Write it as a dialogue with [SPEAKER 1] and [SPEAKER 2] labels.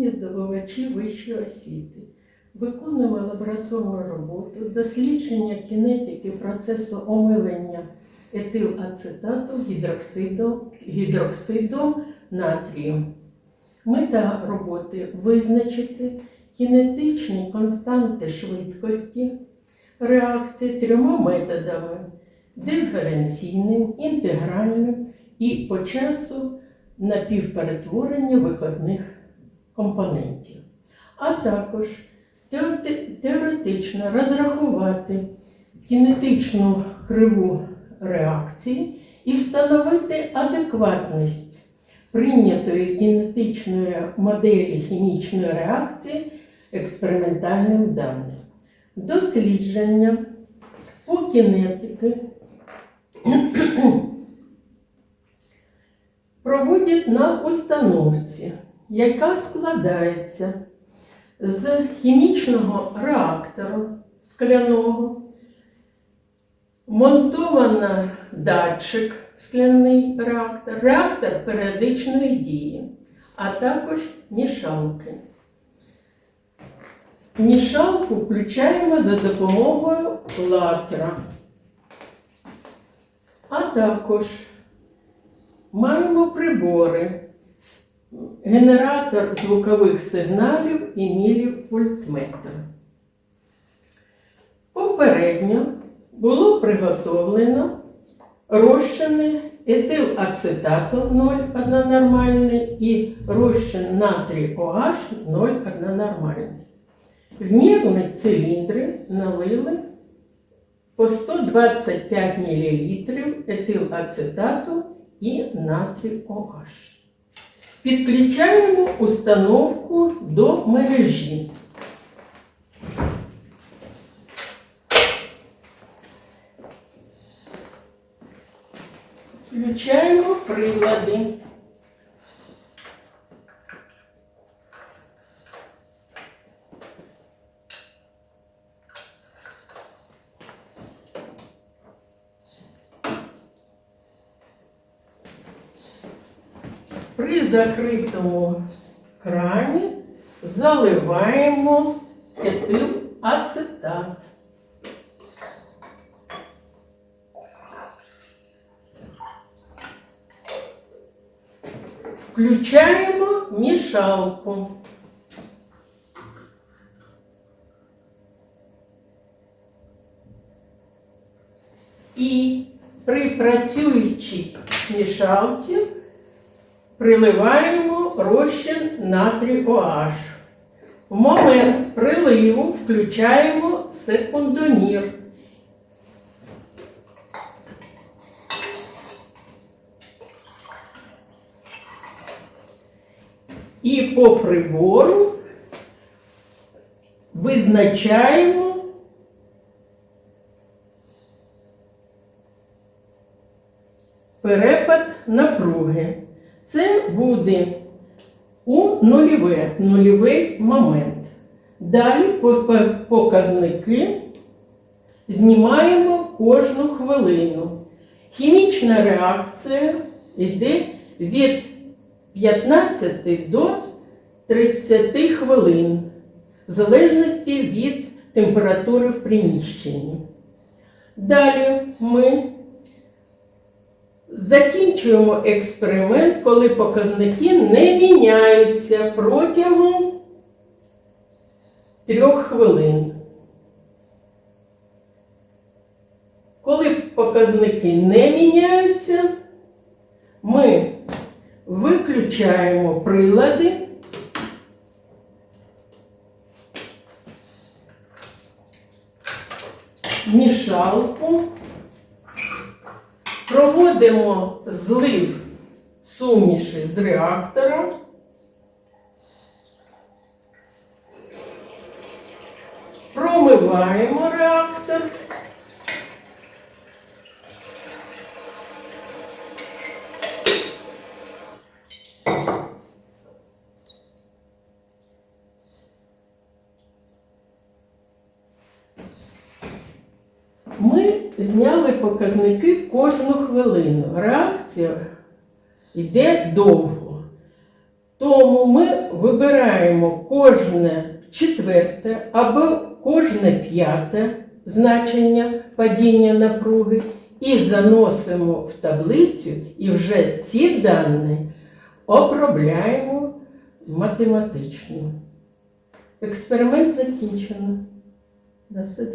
[SPEAKER 1] Шановні здобувачі вищої освіти, виконуємо лабораторну роботу дослідження кінетики процесу омилення етилацетату гідроксидом, гідроксидом натрію. Мета роботи визначити кінетичні константи швидкості реакції трьома методами диференційним, інтегральним і по часу напівперетворення виходних компонентів, а також теоретично розрахувати кінетичну криву реакції і встановити адекватність прийнятої кінетичної моделі хімічної реакції експериментальним даним. Дослідження по кінетики проводять на установці, яка складається з хімічного реактору скляного, монтовано датчик скляний реактор, реактор періодичної дії, а також мішалки. Мішалку включаємо за допомогою латера. А також маємо прибори, генератор звукових сигналів і мілівольтметр. Попередньо було приготовлено розчини етилацетату 0,1 нормальний і розчин натрій OH 0,1 нормальний. В мірні циліндри налили по 125 мл етилацетату і натрій OH. Підключаємо установку до мережі. Включаємо прилади. При закритому крані заливаємо етилацетат. Включаємо мішалку. І при працюючій мішалці приливаємо розчин натрій OH. В момент приливу включаємо секундомір. І по прибору визначаємо перепад напруги. Це буде у нульове, нульовий момент. Далі показники знімаємо кожну хвилину. Хімічна реакція йде від 15 до 30 хвилин, в залежності від температури в приміщенні. Далі ми закінчуємо експеримент, коли показники не міняються протягом трьох хвилин. Коли показники не міняються, ми виключаємо прилади. Мішалку, проводимо злив суміші з реактора. Промиваємо реактор. Ми зняли показники кожну хвилину. Реакція йде довго. Тому ми вибираємо кожне четверте або кожне п'яте значення падіння напруги і заносимо в таблицю, і вже ці дані обробляємо математично. Експеримент закінчено. На все.